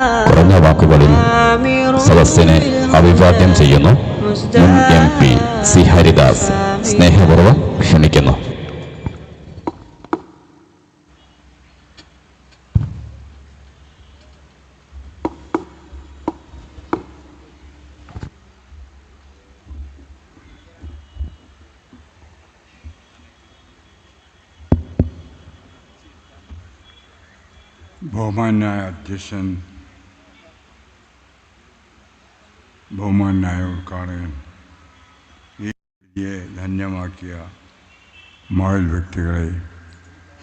കുറഞ്ഞ വാക്കുകളിൽ സദസ്സിനെ അഭിവാദ്യം ചെയ്യുന്നു. മുൻ എം പി സി ഹരിദാസ്. സ്നേഹപൂർവം ക്ഷണിക്കുന്നു. ബഹുമാനായ അധ്യക്ഷൻ ബഹുമാനായ ഉദ്ഘാടകൻ ഈ വിധിയെ ധന്യമാക്കിയ മകൾ വ്യക്തികളെ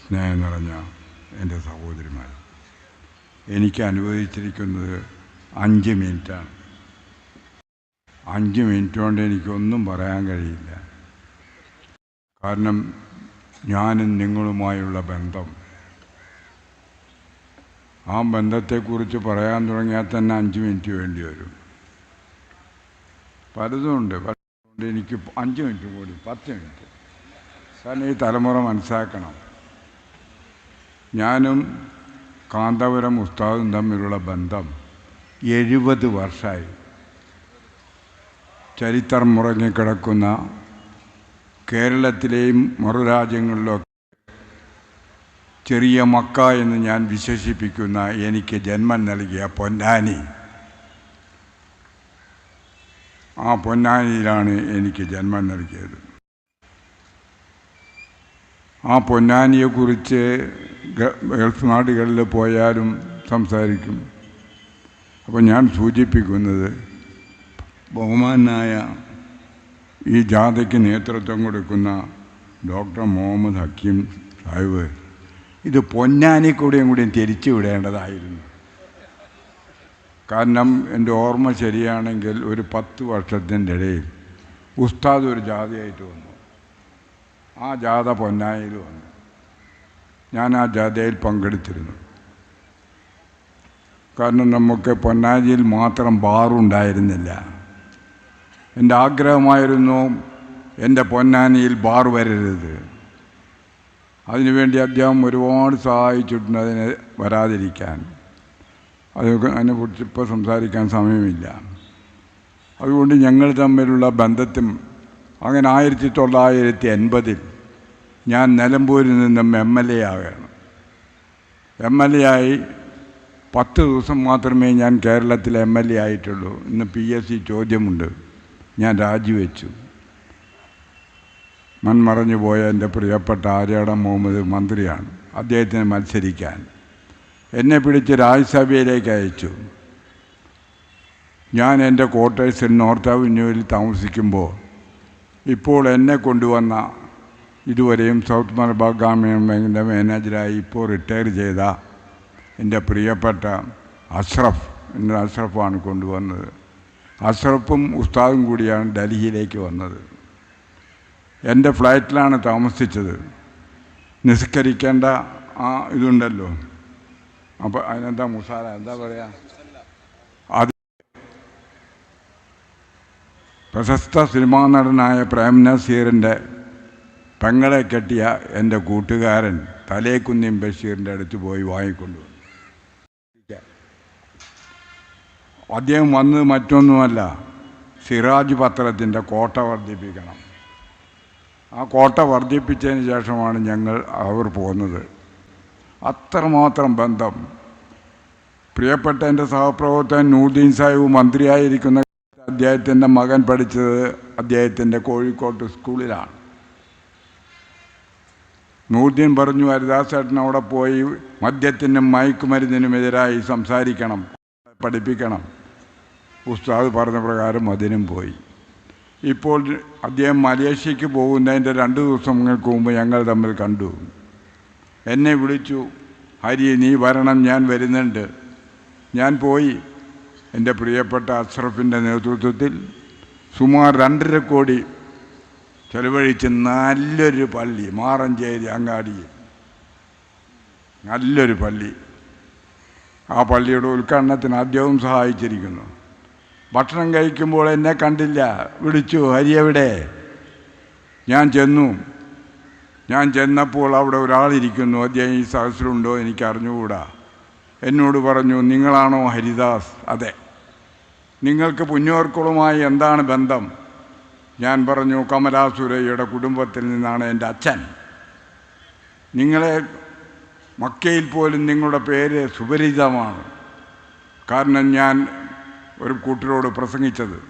സ്നേഹം നിറഞ്ഞ എന്റെ സഹോദരിമാർ എനിക്ക് അനുവദിച്ചിരിക്കുന്നത് അഞ്ച് മിനിറ്റാണ്. അഞ്ച് മിനിറ്റ് കൊണ്ട് എനിക്കൊന്നും പറയാൻ കഴിയില്ല. കാരണം ഞാനും നിങ്ങളുമായുള്ള ബന്ധം. ആ ബന്ധത്തെക്കുറിച്ച് പറയാൻ തുടങ്ങിയാൽ തന്നെ അഞ്ച് മിനിറ്റ് വേണ്ടി വരും. പലതുമുണ്ട്. പലതുകൊണ്ട് എനിക്ക് അഞ്ച് മിനിറ്റ് കൂടി പത്ത് മിനിറ്റ്. കാരണം ഈ തലമുറ മനസ്സിലാക്കണം. ഞാനും കാന്തപുരം ഉസ്താദും തമ്മിലുള്ള ബന്ധം എഴുപത് വർഷമായി ചരിത്രം മുറങ്ങിക്കിടക്കുന്ന കേരളത്തിലെയും മറുരാജ്യങ്ങളിലൊക്കെ ചെറിയ മക്ക എന്ന് ഞാൻ വിശേഷിപ്പിക്കുന്ന എനിക്ക് ജന്മം നൽകിയ പൊന്നാനി. ആ പൊന്നാനിയിലാണ് എനിക്ക് ജന്മം നൽകിയത്. ആ പൊന്നാനിയെക്കുറിച്ച് ഗൾഫ് നാടുകളിൽ പോയാലും സംസാരിക്കും. അപ്പോൾ ഞാൻ സൂചിപ്പിക്കുന്നത് ബഹുമാനായ ഈ ജാഥയ്ക്ക് നേതൃത്വം കൊടുക്കുന്ന ഡോക്ടർ മുഹമ്മദ് ഹക്കീം സാഹിബ് ഇത് പൊന്നാനി കൂടെയും കൂടിയും തിരിച്ചു വിടേണ്ടതായിരുന്നു കാരണം എന്റെ ഓർമ്മ ശരിയാണെങ്കിൽ ഒരു പത്ത് വർഷത്തിന്റെ ഇടയിൽ ഉസ്താദ് ഒരു ജാഥയായിട്ട് വന്നു. ആ ജാഥ പൊന്നായിൽ വന്നു. ഞാൻ ആ ജാഥയിൽ പങ്കെടുത്തിരുന്നു. കാരണം നമുക്ക് പൊന്നാജിയിൽ മാത്രം ബാറുണ്ടായിരുന്നില്ല എന്റെ ആഗ്രഹമായിരുന്നു എന്റെ പൊന്നാനിയിൽ ബാർ വരരുത്. അതിനുവേണ്ടി അദ്ദേഹം ഒരുപാട് സഹായിച്ചിട്ടുണ്ട് അതിനെ വരാതിരിക്കാൻ. അതൊക്കെ അതിനെക്കുറിച്ച് ഇപ്പോൾ സംസാരിക്കാൻ സമയമില്ല. അതുകൊണ്ട് ഞങ്ങൾ തമ്മിലുള്ള ബന്ധത്തും അങ്ങനെ ആയിരത്തി തൊള്ളായിരത്തി എൺപതിൽ ഞാൻ നിലമ്പൂരിൽ നിന്നും എം എൽ എ ആവുകയാണ് എം എൽ എ ആയി പത്ത് ദിവസം മാത്രമേ ഞാൻ കേരളത്തിൽ എം എൽ എ ആയിട്ടുള്ളൂ. ഇന്ന് പി എസ് സി ചോദ്യമുണ്ട്. ഞാൻ രാജിവെച്ചു. മൺമറഞ്ഞു പോയ എന്റെ പ്രിയപ്പെട്ട ആര്യാടം മുഹമ്മദ് മന്ത്രിയാണ്. അദ്ദേഹത്തിന് മത്സരിക്കാൻ. എന്നെ പിടിച്ച് രാജ്യസഭയിലേക്ക് അയച്ചു. ഞാൻ എന്റെ ക്വാർട്ടേഴ്സിൽ നോർത്ത് അവന്യൂവിൽ താമസിക്കുമ്പോൾ ഇപ്പോൾ എന്നെ കൊണ്ടുവന്ന ഇതുവരെയും സൗത്ത് മലബാർ ഗ്രാമീണ ബാങ്കിന്റെ മാനേജരായി ഇപ്പോൾ റിട്ടയർ ചെയ്ത എന്റെ പ്രിയപ്പെട്ട അഷ്റഫ് എന്റെ അഷ്റഫാണ് കൊണ്ടുവന്നത്. അഷ്റഫും ഉസ്താദും കൂടിയാണ് ഡൽഹിയിലേക്ക് വന്നത്. എന്റെ ഫ്ലാറ്റിലാണ് താമസിച്ചത്. നിസ്കരിക്കേണ്ട ആ ഇതുണ്ടല്ലോ. അപ്പോൾ അതിനെന്താ മുസാല? എന്താ പറയുക അത് പ്രശസ്ത സിനിമാ നടനായ പ്രേം നസീറിന്റെ പെങ്ങളെ കെട്ടിയ എന്റെ കൂട്ടുകാരൻ തലേക്കുന്നിൻ ബഷീറിന്റെ അടുത്ത് പോയി വാങ്ങിക്കൊണ്ടുവന്നു അദ്ദേഹം വന്നത് മറ്റൊന്നുമല്ല സിറാജ് പത്രത്തിന്റെ കോട്ട വർദ്ധിപ്പിക്കണം. ആ കോട്ട വർദ്ധിപ്പിച്ചതിന് ശേഷമാണ് ഞങ്ങൾ അവർ പോകുന്നത് അത്രമാത്രം ബന്ധം. പ്രിയപ്പെട്ട എന്റെ സഹപ്രവർത്തകൻ നൂർദീൻ സാഹിബ് മന്ത്രിയായിരിക്കുന്ന അദ്ദേഹത്തിന്റെ മകൻ പഠിച്ചത് അദ്ദേഹത്തിന്റെ കോഴിക്കോട്ട് സ്കൂളിലാണ്. നൂർദ്ദീൻ പറഞ്ഞു ഹരിദാസേട്ടൻ അവിടെ പോയി മദ്യത്തിനും മയക്കുമരുന്നിനും എതിരായി സംസാരിക്കണം പഠിപ്പിക്കണം. ഉസ്താദ് പറഞ്ഞ പ്രകാരം അതിനും പോയി. ഇപ്പോൾ അദ്ദേഹം മലേഷ്യക്ക് പോകുന്നതിന്റെ രണ്ട് ദിവസങ്ങൾക്ക് മുമ്പ് ഞങ്ങൾ തമ്മിൽ കണ്ടു. എന്നെ വിളിച്ചു ഹരി നീ വരണം ഞാൻ വരുന്നുണ്ട്. ഞാൻ പോയി. എന്റെ പ്രിയപ്പെട്ട അഷ്റഫിന്റെ നേതൃത്വത്തിൽ സുമാർ രണ്ടര കോടി ചെലവഴിച്ച് നല്ലൊരു പള്ളി മാറഞ്ചേരി അങ്ങാടി. നല്ലൊരു പള്ളി. ആ പള്ളിയുടെ ഉദ്ഘാടനത്തിന് അദ്ദേഹവും സഹായിച്ചിരിക്കുന്നു. ഭക്ഷണം കഴിക്കുമ്പോൾ എന്നെ കണ്ടില്ല. വിളിച്ചു ഹരി എവിടെ? ഞാൻ ചെന്നു. ഞാൻ ചെന്നപ്പോൾ അവിടെ ഒരാളിരിക്കുന്നു. അദ്ദേഹം ഈ സഹസ്രമുണ്ടോ എനിക്ക് അറിഞ്ഞുകൂടാ. എന്നോട് പറഞ്ഞു നിങ്ങളാണോ ഹരിദാസ്? അതെ. നിങ്ങൾക്ക് പുന്നോർക്കുളുമായി എന്താണ് ബന്ധം? ഞാൻ പറഞ്ഞു കമലാസുരയ്യയുടെ കുടുംബത്തിൽ നിന്നാണ് എന്റെ അച്ഛൻ. നിങ്ങളെ മക്കയിൽ പോലും നിങ്ങളുടെ പേര് സുപരിചിതമാണ്. കാരണം ഞാൻ ഒരു കൂട്ടരോട് പ്രസംഗിച്ചത്.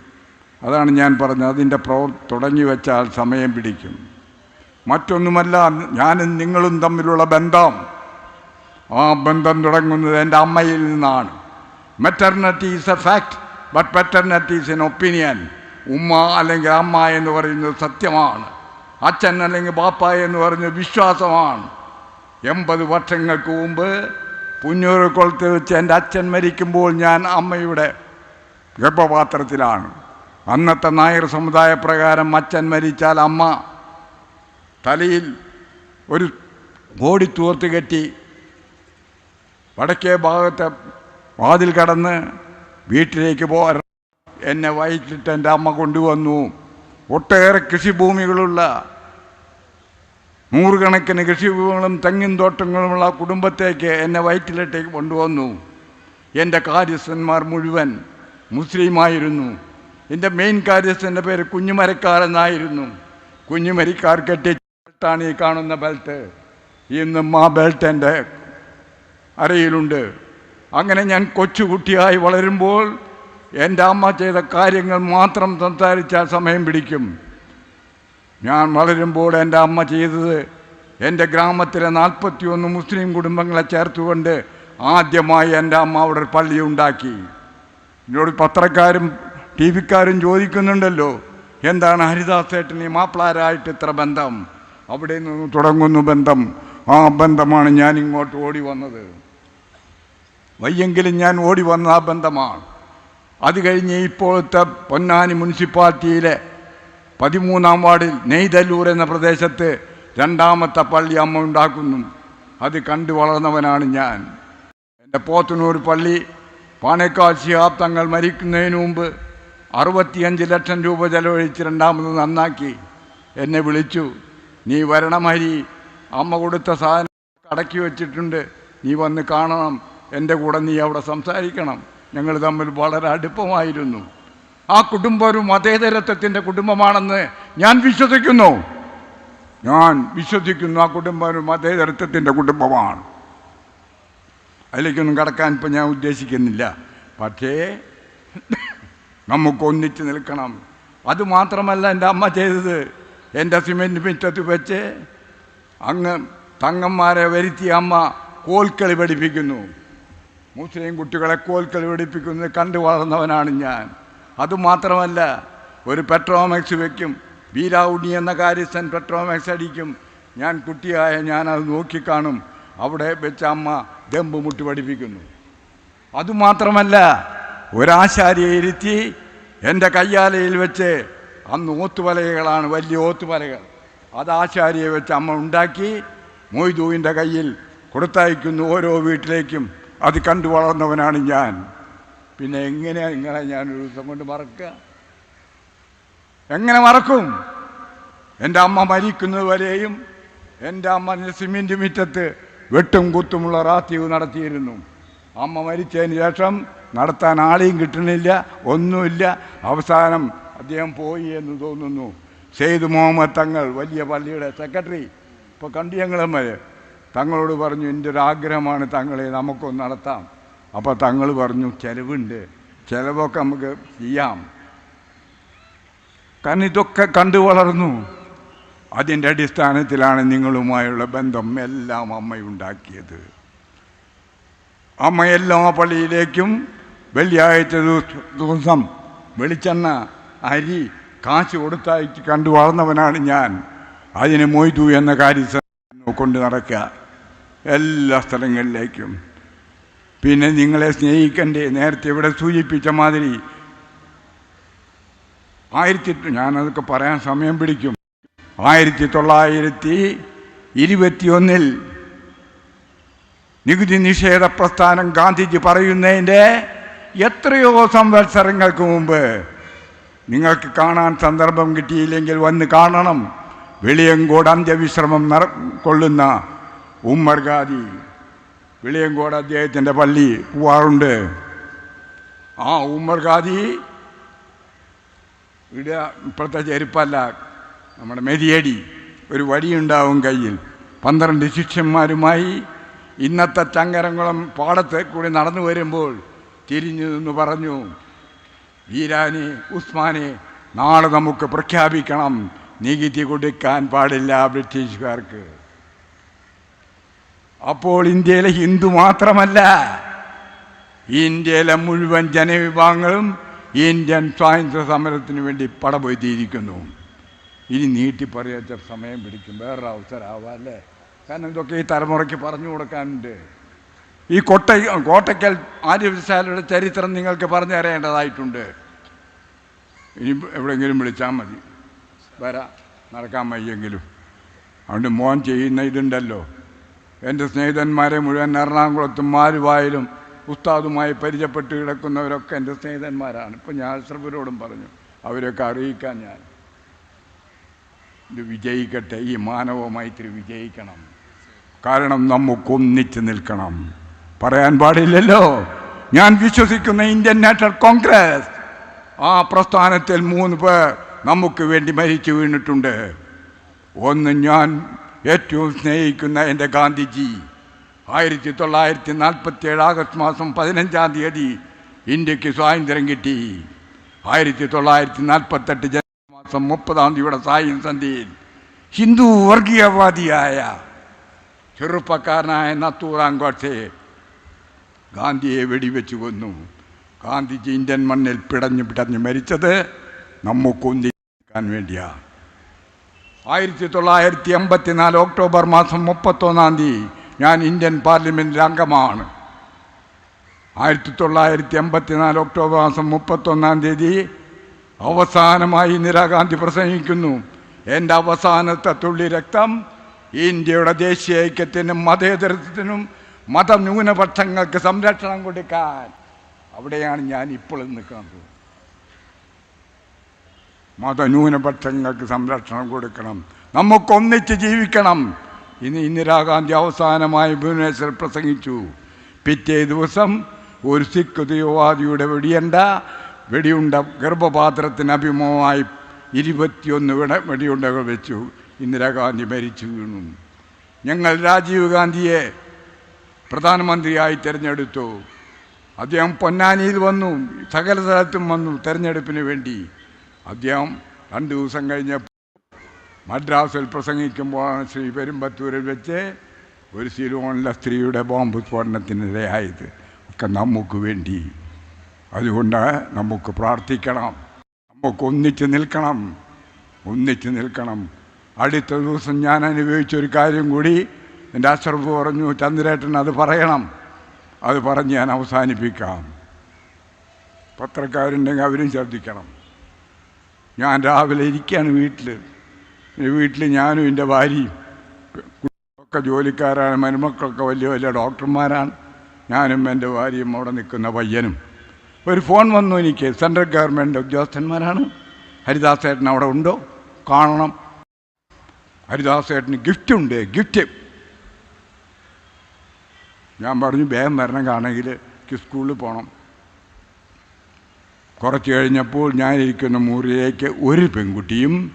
അതാണ് ഞാൻ പറഞ്ഞത്. അതിന്റെ പ്രവർ തുടങ്ങി വെച്ചാൽ സമയം പിടിക്കും. മറ്റൊന്നുമല്ല ഞാനും നിങ്ങളും തമ്മിലുള്ള ബന്ധം. ആ ബന്ധം തുടങ്ങുന്നത് എന്റെ അമ്മയിൽ നിന്നാണ്. Maternity is a fact but paternity is an opinion ഉമ്മ അല്ലെങ്കിൽ അമ്മ എന്ന് പറയുന്നത് സത്യമാണ്. അച്ഛൻ അല്ലെങ്കിൽ ബാപ്പ എന്ന് പറയുന്നത് വിശ്വാസമാണ്. എൺപത് വർഷങ്ങൾക്ക് മുമ്പ് പുന്നൂർക്കുളത്ത് വെച്ച് എന്റെ അച്ഛൻ മരിക്കുമ്പോൾ ഞാൻ അമ്മയുടെ ഗർഭപാത്രത്തിലാണ്. അന്നത്തെ നായർ സമുദായ പ്രകാരം അച്ഛൻ മരിച്ചാൽ അമ്മ തലയിൽ ഒരു ഓടി തൂർത്ത് കെട്ടി വടക്കേ ഭാഗത്തെ വാതിൽ കടന്ന് വീട്ടിലേക്ക് പോകാൻ എന്നെ വയറ്റിട്ട് എന്റെ അമ്മ കൊണ്ടുവന്നു. ഒട്ടേറെ കൃഷിഭൂമികളുള്ള നൂറുകണക്കിന് കൃഷിഭൂമികളും തെങ്ങിൻ തോട്ടങ്ങളുമുള്ള കുടുംബത്തേക്ക് എന്നെ വയറ്റിലിട്ടേക്ക് കൊണ്ടുവന്നു. എന്റെ കാര്യസ്ഥന്മാർ മുഴുവൻ മുസ്ലിമായിരുന്നു. എന്റെ മെയിൻ കാര്യസ്ഥന്റെ പേര് കുഞ്ഞുമരക്കാരെന്നായിരുന്നു കുഞ്ഞുമരിക്കാർ കെട്ടിയ ബെൽറ്റാണ് ഈ കാണുന്ന ബെൽറ്റ്. ഇന്നും ആ ബെൽറ്റ് എന്റെ അരയിലുണ്ട്. അങ്ങനെ ഞാൻ കൊച്ചുകുട്ടിയായി വളരുമ്പോൾ എന്റെ അമ്മ ചെയ്ത കാര്യങ്ങൾ മാത്രം സംസാരിച്ചാൽ സമയം പിടിക്കും. ഞാൻ വളരുമ്പോൾ എന്റെ അമ്മ ചെയ്തത് എന്റെ ഗ്രാമത്തിലെ നാൽപ്പത്തിയൊന്ന് മുസ്ലിം കുടുംബങ്ങളെ ചേർത്തുകൊണ്ട് ആദ്യമായി എന്റെ അമ്മ അവിടെ ഒരു പള്ളി ഉണ്ടാക്കി. എന്നോട് പത്രക്കാരും ടി വിക്കാരും ചോദിക്കുന്നുണ്ടല്ലോ എന്താണ് ഹരിദാസേട്ടന് മാപ്പിളാരായിട്ട് ഇത്ര ബന്ധം? അവിടെ നിന്ന് തുടങ്ങുന്നു ബന്ധം. ആ ബന്ധമാണ് ഞാൻ ഇങ്ങോട്ട് ഓടി വന്നത്. വയ്യെങ്കിലും ഞാൻ ഓടി വന്ന ആ ബന്ധമാണ്. അത് കഴിഞ്ഞ് ഇപ്പോഴത്തെ പൊന്നാനി മുനിസിപ്പാലിറ്റിയിലെ പതിമൂന്നാം വാർഡിൽ നെയ്തല്ലൂർ എന്ന പ്രദേശത്ത് രണ്ടാമത്തെ പള്ളി അമ്മ ഉണ്ടാക്കുന്നു. അത് കണ്ടു വളർന്നവനാണ് ഞാൻ. എന്റെ പോത്തനൂർ പള്ളി പാണേക്കാൽ ശിഹാബ് തങ്ങൾ മരിക്കുന്നതിന് മുമ്പ് അറുപത്തിയഞ്ച് ലക്ഷം രൂപ ചെലവഴിച്ച് രണ്ടാമത് നന്നാക്കി. എന്നെ വിളിച്ചു. നീ വരണം ഹരി. അമ്മ കൊടുത്ത സാധനം അടക്കി വെച്ചിട്ടുണ്ട്. നീ വന്ന് കാണണം. എന്റെ കൂടെ നീ അവിടെ സംസാരിക്കണം. ഞങ്ങൾ തമ്മിൽ വളരെ അടുപ്പമായിരുന്നു. ആ കുടുംബം ഒരു മതേതരത്വത്തിന്റെ കുടുംബമാണെന്ന് ഞാൻ വിശ്വസിക്കുന്നു. ഞാൻ വിശ്വസിക്കുന്നു ആ കുടുംബം ഒരു മതേതരത്വത്തിന്റെ കുടുംബമാണ്. അതിലേക്കൊന്നും കടക്കാൻ ഇപ്പം ഞാൻ ഉദ്ദേശിക്കുന്നില്ല. പക്ഷേ നമുക്ക് ഒന്നിച്ച് നിൽക്കണം. അതുമാത്രമല്ല എന്റെ അമ്മ ചെയ്തത്. എന്റെ സിമെന്റ് മുറ്റത്ത് വെച്ച് അങ്ങ് തങ്ങന്മാരെ വരുത്തിയ അമ്മ കോൽക്കളി പഠിപ്പിക്കുന്നു. മുസ്ലിം കുട്ടികളെ കോൽക്കളി പഠിപ്പിക്കുന്നത് കണ്ടു വളർന്നവനാണ് ഞാൻ. അതുമാത്രമല്ല ഒരു പെട്രോമാക്സ് വയ്ക്കും ബീരാവുണ്ണി എന്ന കാര്യസ്ഥൻ പെട്രോമാക്സ് അടിക്കും. ഞാൻ കുട്ടിയായ ഞാനത് നോക്കിക്കാണും. അവിടെ വെച്ച് അമ്മ ദമ്പ് മുട്ടി പഠിപ്പിക്കുന്നു. അതുമാത്രമല്ല ഒരാശാരിയെ ഇരുത്തി എന്റെ കയ്യാലയിൽ വെച്ച് അന്ന് ഓത്തുവലകളാണ് വലിയ ഓത്തുവലകൾ. അത് ആശാരിയെ വെച്ച് അമ്മ ഉണ്ടാക്കി മൊയ്തുവിന്റെ കയ്യിൽ കൊടുത്തയക്കുന്നു ഓരോ വീട്ടിലേക്കും. അത് കണ്ടു വളർന്നവനാണ് ഞാൻ. പിന്നെ എങ്ങനെയാണ് നിങ്ങളെ ഞാൻ ഒരു ദിവസം കൊണ്ട് മറക്കുക? എങ്ങനെ മറക്കും? എന്റെ അമ്മ മരിക്കുന്നത് വരെയും എന്റെ അമ്മ സിമെന്റ് മുറ്റത്ത് വെട്ടും കുത്തുമുള്ള റാത്തീവ് നടത്തിയിരുന്നു. അമ്മ മരിച്ചതിന് ശേഷം നടത്താൻ ആളെയും കിട്ടണില്ല ഒന്നുമില്ല. അവസാനം അദ്ദേഹം പോയി എന്ന് തോന്നുന്നു. സെയ്ദ് മുഹമ്മദ് തങ്ങൾ വലിയ പള്ളിയുടെ സെക്രട്ടറി. ഇപ്പോൾ കണ്ടു ഞങ്ങളമ്മ തങ്ങളോട് പറഞ്ഞു എന്റെ ഒരു ആഗ്രഹമാണ് തങ്ങളെ നമുക്കൊന്ന് നടത്താം. അപ്പോൾ തങ്ങൾ പറഞ്ഞു ചിലവുണ്ട്. ചിലവൊക്കെ നമുക്ക് ചെയ്യാം. കാരണം ഇതൊക്കെ കണ്ടു വളർന്നു. അതിന്റെ അടിസ്ഥാനത്തിലാണ് നിങ്ങളുമായുള്ള ബന്ധം എല്ലാം അമ്മയുണ്ടാക്കിയത് അമ്മ എല്ലാ പള്ളിയിലേക്കും വെള്ളിയാഴ്ച ദിവസം വെളിച്ചെണ്ണ അരി കാശ് കൊടുത്തയച്ച് കണ്ടു വളർന്നവനാണ് ഞാൻ. അതിന് മൊയ്തു എന്ന കാര്യം കൊണ്ട് നടക്കുക. എല്ലാ സ്ഥലങ്ങളിലേക്കും. പിന്നെ നിങ്ങളെ സ്നേഹിക്കണ്ടേ? നേരത്തെ ഇവിടെ സൂചിപ്പിച്ച മാതിരി. ആയിരത്തി ഞാനതൊക്കെ പറയാൻ സമയം പിടിക്കും. ആയിരത്തി തൊള്ളായിരത്തി ഇരുപത്തിയൊന്നിൽ നികുതി നിഷേധ പ്രസ്ഥാനം ഗാന്ധിജി പറയുന്നതിന്റെ എത്രയോ സംവത്സരങ്ങൾക്ക് മുമ്പ് നിങ്ങൾക്ക് കാണാൻ സന്ദർഭം കിട്ടിയില്ലെങ്കിൽ വന്ന് കാണണം. വെളിയങ്കോട് അന്ത്യവിശ്രമം കൊള്ളുന്ന ഉമ്മർ ഗാദി വെളിയങ്കോട് അദ്ദേഹത്തിന്റെ പള്ളി പോവാറുണ്ട്. ആ ഉമ്മർ ഖാദി ഇടുക ഇപ്പോഴത്തെ ചെരുപ്പല്ല നമ്മുടെ മെതിയടി. ഒരു വടിയുണ്ടാവും കയ്യിൽ. പന്ത്രണ്ട് ശിഷ്യന്മാരുമായി ഇന്നത്തെ ചങ്കരംകുളം പാടത്തെ കൂടി നടന്നു വരുമ്പോൾ തിരിഞ്ഞു നിന്ന് പറഞ്ഞു വീരാനെ ഉസ്മാനെ നാളെ നമുക്ക് പ്രഖ്യാപിക്കണം. നികുതി കൊടുക്കാൻ പാടില്ല ബ്രിട്ടീഷുകാർക്ക്. അപ്പോൾ ഇന്ത്യയിലെ ഹിന്ദു മാത്രമല്ല ഇന്ത്യയിലെ മുഴുവൻ ജനവിഭാഗങ്ങളും ഇന്ത്യൻ സ്വാതന്ത്ര്യ സമരത്തിന് വേണ്ടി പടപൊയ്തിയിരിക്കുന്നു ഇനി നീട്ടി പറയാച്ച സമയം പിടിക്കും. വേറൊരു അവസരമാവാം അല്ലേ? കാരണം ഇതൊക്കെ ഈ തലമുറയ്ക്ക് പറഞ്ഞു കൊടുക്കാനുണ്ട്. ഈ കൊട്ട കോട്ടയ്ക്കൽ ആര്യവിശാലയുടെ ചരിത്രം നിങ്ങൾക്ക് പറഞ്ഞു തരേണ്ടതായിട്ടുണ്ട്. ഇനി എവിടെയെങ്കിലും വിളിച്ചാൽ മതി. വരാ. നടക്കാൻ വയ്യെങ്കിലും. അതുകൊണ്ട് മോൻ ചെയ്യുന്ന ഇതുണ്ടല്ലോ. എന്റെ സ്നേഹിതന്മാരെ മുഴുവൻ എറണാകുളത്തും മാരുവായാലും ഉസ്താദുമായി പരിചയപ്പെട്ട് കിടക്കുന്നവരൊക്കെ എന്റെ സ്നേഹിതന്മാരാണ്. ഇപ്പം ഞാൻ അഷ്റഫിനോടും പറഞ്ഞു. അവരൊക്കെ അറിയിക്കാൻ ഞാൻ. ഇത് വിജയിക്കട്ടെ. ഈ മാനവ മൈത്രി വിജയിക്കണം. കാരണം നമുക്കൊന്നിച്ച് നിൽക്കണം. പറയാൻ പാടില്ലല്ലോ. ഞാൻ വിശ്വസിക്കുന്ന ഇന്ത്യൻ നാഷണൽ കോൺഗ്രസ്. ആ പ്രസ്ഥാനത്തിൽ മൂന്ന് പേർ നമുക്ക് വേണ്ടി മരിച്ചു വീണിട്ടുണ്ട്. ഒന്ന് ഞാൻ ഏറ്റവും സ്നേഹിക്കുന്ന എന്റെ ഗാന്ധിജി. ആയിരത്തി തൊള്ളായിരത്തി നാൽപ്പത്തി ഏഴ് ആഗസ്റ്റ് മാസം പതിനഞ്ചാം തീയതി ഇന്ത്യയ്ക്ക് സ്വാതന്ത്ര്യം കിട്ടി. ആയിരത്തി തൊള്ളായിരത്തി നാൽപ്പത്തെട്ട് ജനുവരി മാസം മുപ്പതാം തീയതിയുടെ സായം സന്ധ്യയിൽ ഹിന്ദു വർഗീയവാദിയായ ചെറുപ്പക്കാരനായ നത്തൂറാം ഗോഡ്സെ ഗാന്ധിയെ വെടിവെച്ചു കൊന്നു. ഗാന്ധിജി ഇന്ത്യൻ മണ്ണിൽ പിടഞ്ഞു പിടഞ്ഞു മരിച്ചത് നമുക്കൊന്നിക്കാൻ വേണ്ടിയാ. ആയിരത്തി തൊള്ളായിരത്തി എൺപത്തിനാല് ഒക്ടോബർ മാസം മുപ്പത്തൊന്നാം തീയതി ഞാൻ ഇന്ത്യൻ പാർലമെന്റിൽ അംഗമാണ്. ആയിരത്തി തൊള്ളായിരത്തി എൺപത്തിനാല് ഒക്ടോബർ മാസം മുപ്പത്തൊന്നാം തീയതി അവസാനമായി ഇന്ദിരാഗാന്ധി പ്രസംഗിക്കുന്നു. എന്റെ അവസാനത്തെ തുള്ളി രക്തം ഇന്ത്യയുടെ ദേശീയ ഐക്യത്തിനും മതേതരത്വത്തിനും മതന്യൂനപക്ഷങ്ങൾക്ക് സംരക്ഷണം കൊടുക്കാൻ അവിടെയാണ് ഞാൻ ഇപ്പോഴും നിൽക്കുന്നത്. മതന്യൂനപക്ഷങ്ങൾക്ക് സംരക്ഷണം കൊടുക്കണം. നമുക്കൊന്നിച്ച് ജീവിക്കണം. ഇന്ന് ഇന്ദിരാഗാന്ധി അവസാനമായി ഭുവനേശ്വർ പ്രസംഗിച്ചു. പിറ്റേ ദിവസം ഒരു സിഖ് തീവ്രവാദിയുടെ വെടിയണ്ട വെടിയുണ്ട ഗർഭപാത്രത്തിന് അഭിമുഖമായി ഇരുപത്തിയൊന്ന് വിട വെടിയുണ്ടകൾ വെച്ചു. ഇന്ദിരാഗാന്ധി മരിച്ചു വീണു. ഞങ്ങൾ രാജീവ് ഗാന്ധിയെ പ്രധാനമന്ത്രിയായി തിരഞ്ഞെടുത്തു. അദ്ദേഹം പൊന്നാനിയിൽ വന്നു സകല സ്ഥലത്തും വന്നു തെരഞ്ഞെടുപ്പിന് വേണ്ടി. അദ്ദേഹം രണ്ട് ദിവസം കഴിഞ്ഞപ്പോൾ മദ്രാസിൽ പ്രസംഗിക്കുമ്പോഴാണ് ശ്രീ പെരുമ്പത്തൂരിൽ വെച്ച് ഒരു സിലോണിലെ സ്ത്രീയുടെ ബോംബ് സ്ഫോടനത്തിനിരയായത്. ഒക്കെ നമുക്ക് വേണ്ടി. അതുകൊണ്ട് നമുക്ക് പ്രാർത്ഥിക്കണം. നമുക്ക് ഒന്നിച്ച് നിൽക്കണം. ഒന്നിച്ച് നിൽക്കണം. അടുത്ത ദിവസം ഞാൻ അനുഭവിച്ച ഒരു കാര്യം കൂടി. എന്റെ അശ്രഫ് പറഞ്ഞു ചന്ദ്രേട്ടൻ അത് പറയണം. അത് പറഞ്ഞ് ഞാൻ അവസാനിപ്പിക്കാം. പത്രക്കാരുണ്ടെങ്കിൽ അവരും ശ്രദ്ധിക്കണം. ഞാൻ രാവിലെ ഇരിക്കുകയാണ് വീട്ടിൽ വീട്ടിൽ ഞാനും എന്റെ ഭാര്യയും ഒക്കെ ജോലിക്കാരാണ് മരുമക്കളൊക്കെ വലിയ വലിയ ഡോക്ടർമാരാണ്. ഞാനും എന്റെ ഭാര്യയും അവിടെ നിൽക്കുന്ന പയ്യനും. ഒരു ഫോൺ വന്നു എനിക്ക്. Central government ഉദ്യോഗസ്ഥന്മാരാണ്. ഹരിദാസേട്ടൻ അവിടെ ഉണ്ടോ? കാണണം. ഹരിദാസേട്ടന് ഗിഫ്റ്റുണ്ട് ഗിഫ്റ്റ്. ഞാൻ പറഞ്ഞു വേഗം വരണം കാണെങ്കിൽ സ്കൂളിൽ പോകണം. കുറച്ച് കഴിഞ്ഞപ്പോൾ ഞാനിരിക്കുന്ന മുറിയിലേക്ക് ഒരു പെൺകുട്ടിയും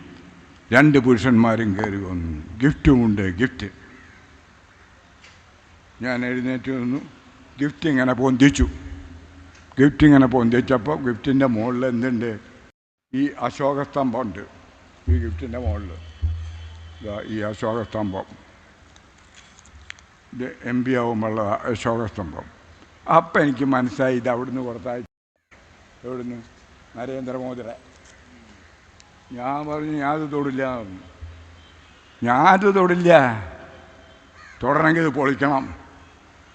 രണ്ട് പുരുഷന്മാരും കയറി വന്നു. ഗിഫ്റ്റുമുണ്ട് ഗിഫ്റ്റ്. ഞാൻ എഴുന്നേറ്റ് വന്നു. ഗിഫ്റ്റ് ഇങ്ങനെ പൊന്തിച്ചു. ഗിഫ്റ്റ് ഇങ്ങനെ പൊന്തിച്ചപ്പോൾ ഗിഫ്റ്റിന്റെ മുകളിൽ എന്തുണ്ട്? ഈ അശോകസ്തംഭം ഉണ്ട്. ഈ ഗിഫ്റ്റിന്റെ മുകളിൽ. ഈ അശോകസ്തംഭം. എം പി ആവുമ്പോഴുള്ള അശോകസ്തംഭം അപ്പം എനിക്ക് മനസ്സിലായി ഇത് അവിടുന്ന് പുറത്തായി. എവിടുന്ന്? നരേന്ദ്രമോദിയുടെ. ഞാൻ പറഞ്ഞു ഞാനത് തൊടില്ല. ഞാനത് തൊടില്ല. തൊടണമെങ്കിൽ ഇത് പൊളിക്കണം.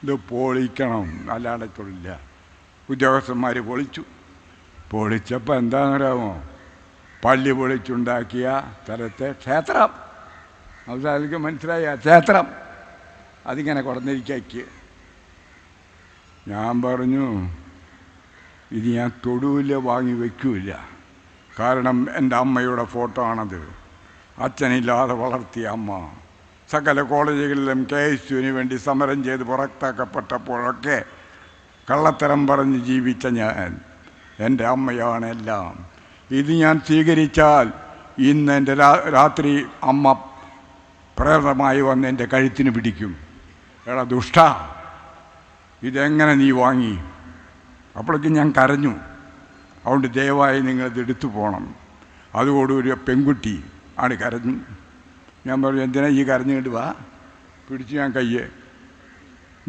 ഇത് പൊളിക്കണം. അല്ലാതെ തൊടില്ല. ഉദ്യോഗസ്ഥന്മാർ പൊളിച്ചു. പൊളിച്ചപ്പോൾ എന്താണെന്നറിയാമോ പള്ളി പൊളിച്ചുണ്ടാക്കിയ സ്ഥലത്തെ ക്ഷേത്രം. അവസാനിക്ക് മനസ്സിലായ ക്ഷേത്രം. അതിങ്ങനെ കുറഞ്ഞിരിക്കയ്ക്ക് ഞാൻ പറഞ്ഞു ഇത് ഞാൻ തൊടുവില്ല വാങ്ങി വയ്ക്കൂല. കാരണം എന്റെ അമ്മയുടെ ഫോട്ടോ ആണത് അച്ഛനില്ലാതെ വളർത്തിയ അമ്മ. സകല കോളേജുകളിലും കെ എസ് യുവിന് വേണ്ടി സമരം ചെയ്ത് പുറത്താക്കപ്പെട്ടപ്പോഴൊക്കെ കള്ളത്തരം പറഞ്ഞ് ജീവിച്ച ഞാൻ. എന്റെ അമ്മയാണ് എല്ലാം. ഇത് ഞാൻ സ്വീകരിച്ചാൽ ഇന്ന് എന്റെ രാത്രി അമ്മ പ്രേതമായി വന്ന് എന്റെ കഴുത്തിന് പിടിക്കും. എടാ ദുഷ്ട ഇതെങ്ങനെ നീ വാങ്ങി? അപ്പോഴേക്കും ഞാൻ കരഞ്ഞു. അതുകൊണ്ട് ദയവായി നിങ്ങളിത് എടുത്തു പോകണം ഒരു പെൺകുട്ടി ആണ് കരഞ്ഞു. ഞാൻ പറഞ്ഞു എന്തിനാ ഈ കരഞ്ഞിട്ട് വാ? പിടിച്ചു ഞാൻ കയ്യെ.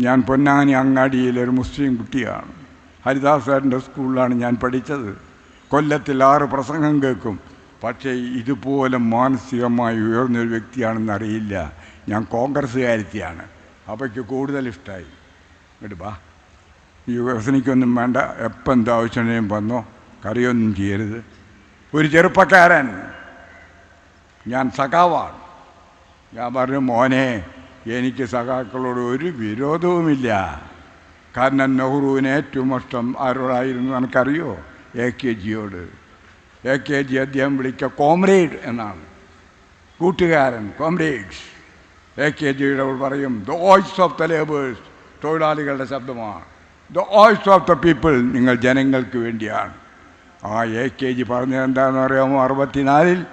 ഞാൻ പൊന്നാനി അങ്ങാടിയിലെ ഒരു മുസ്ലിം കുട്ടിയാണ്. ഹരിദാസ് സാറിന്റെ സ്കൂളിലാണ് ഞാൻ പഠിച്ചത്. കൊല്ലത്തിൽ ആറ് പ്രസംഗം കേൾക്കും. പക്ഷേ ഇതുപോലെ മാനസികമായി ഉയർന്നൊരു വ്യക്തിയാണെന്ന് അറിയില്ല. ഞാൻ കോൺഗ്രസ്സുകാരത്തിയാണ് അവയ്ക്ക് കൂടുതൽ ഇഷ്ടമായി ഇങ്ങോട്ട് വാ. ഈ വ്യസനിക്കൊന്നും വേണ്ട. എപ്പം ആവശ്യമുണ്ടെങ്കിലും വന്നോ. കറിയൊന്നും ചെയ്യരുത്. ഒരു ചെറുപ്പക്കാരൻ. ഞാൻ സഖാവാണ്. ഞാൻ പറഞ്ഞു മോനെ എനിക്ക് സഖാക്കളോട് ഒരു വിരോധവുമില്ല. കാരണം നെഹ്റുവിന് ഏറ്റവും ഇഷ്ടം ആരോടായിരുന്നു എനിക്കറിയോ? എ. കെ. ജിയോട്. എ. കെ. ജി അദ്ദേഹം വിളിക്ക കോംറേഡ് എന്നാണ്. കൂട്ടുകാരൻ കോമ്രേഡ്സ് എ കെ ജിയുടെ പറയും the voice of the labours തൊഴിലാളികളുടെ ശബ്ദമാണ്. The voice of the people നിങ്ങൾ ജനങ്ങൾക്ക് വേണ്ടിയാണ്. ആ എ കെ ജി പറഞ്ഞത് എന്താണെന്ന് അറിയാമോ? അറുപത്തിനാലിൽ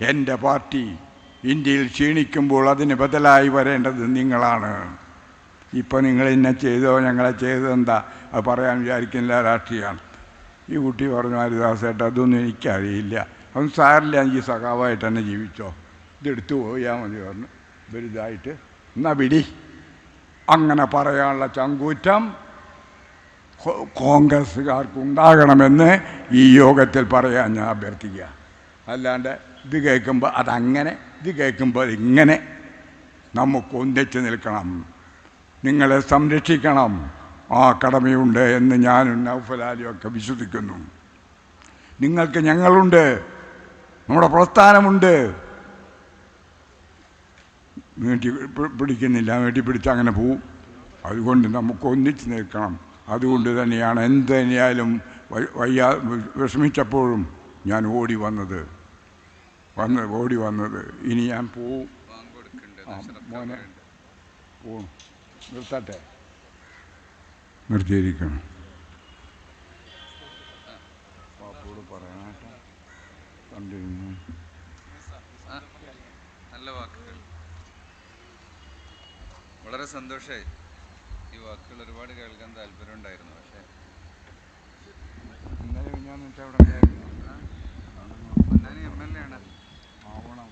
എന്റെ പാർട്ടി ഇന്ത്യയിൽ ക്ഷീണിക്കുമ്പോൾ അതിന് ബദലായി വരേണ്ടത് നിങ്ങളാണ്. ഇപ്പോൾ നിങ്ങൾ ഇന്നെ ചെയ്തോ ഞങ്ങളെ ചെയ്തോ എന്താ? അത് പറയാൻ വിചാരിക്കുന്നില്ല രാഷ്ട്രീയമാണ്. ഈ കുട്ടി പറഞ്ഞു ഹരിദാസേട്ട അതൊന്നും എനിക്കറിയില്ല. അതൊന്നും സാറില്ല എനിക്ക് സഖാവായിട്ട് തന്നെ ജീവിച്ചോ. ഇതെടുത്തു പോയാൽ മതി പറഞ്ഞു. വലുതായിട്ട്. എന്നാ വിടി അങ്ങനെ പറയാനുള്ള ചങ്കൂറ്റം കോൺഗ്രസ്സുകാർക്ക് ഉണ്ടാകണമെന്ന് ഈ യോഗത്തിൽ പറയാൻ ഞാൻ അഭ്യർത്ഥിക്കുക. അല്ലാണ്ട് ഇത് കേൾക്കുമ്പോൾ അതങ്ങനെ ഇത് കേൾക്കുമ്പോൾ ഇങ്ങനെ നമുക്ക് ഒന്നിച്ച് നിൽക്കണം. നിങ്ങളെ സംരക്ഷിക്കണം. ആ കടമയുണ്ട് എന്ന് ഞാനും നൗഫലാലിയൊക്കെ വിശ്വസിക്കുന്നു. നിങ്ങൾക്ക് ഞങ്ങളുണ്ട്. നമ്മുടെ പ്രസ്ഥാനമുണ്ട്. നീട്ടി പി- പിടിക്കുന്നില്ല വീട്ടി പിടിച്ച് അങ്ങനെ പോവും. അതുകൊണ്ട് നമുക്ക് ഒന്നിച്ച് നിൽക്കണം. അതുകൊണ്ട് തന്നെയാണ് എന്ത് തന്നെയായാലും വയ്യാ വിഷമിച്ചപ്പോഴും ഞാൻ ഓടി വന്നത്. വന്ന് ഓടി വന്നത്. ഇനി ഞാൻ പോവും. പോവും. നിർത്തട്ടെ? നിർത്തിയിരിക്കണം. പാപ്പോട് പറയാനായിട്ട് കണ്ടിരുന്നു. നല്ല വാക്കുകൾ വളരെ സന്തോഷമായി ഈ വാക്കുകൾ ഒരുപാട് കേൾക്കാൻ താല്പര്യം ഉണ്ടായിരുന്നു പക്ഷേ ഇന്നലെ ഞാൻ അവിടെ പൊന്നാനി എം എൽ എ ആണ്. ആവണം.